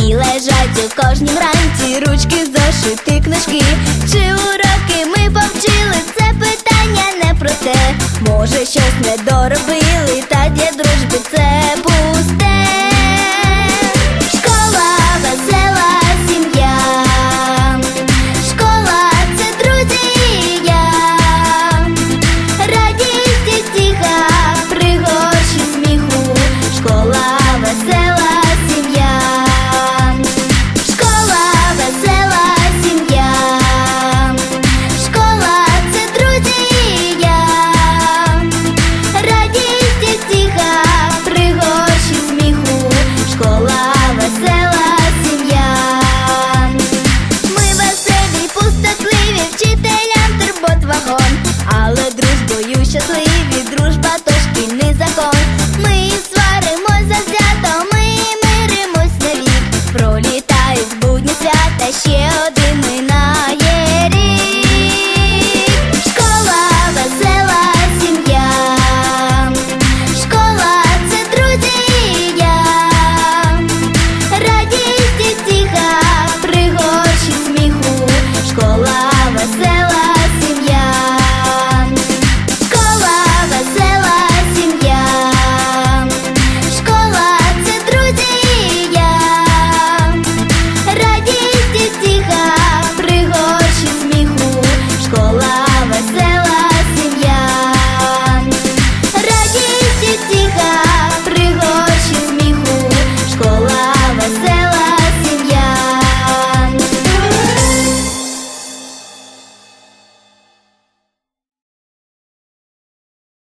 Лежать у кожнім ранці ручки, зошити, книжки. Чи уроки ми повчили? Це питання не про те. Може, щось не доробили, та для дружби це буде.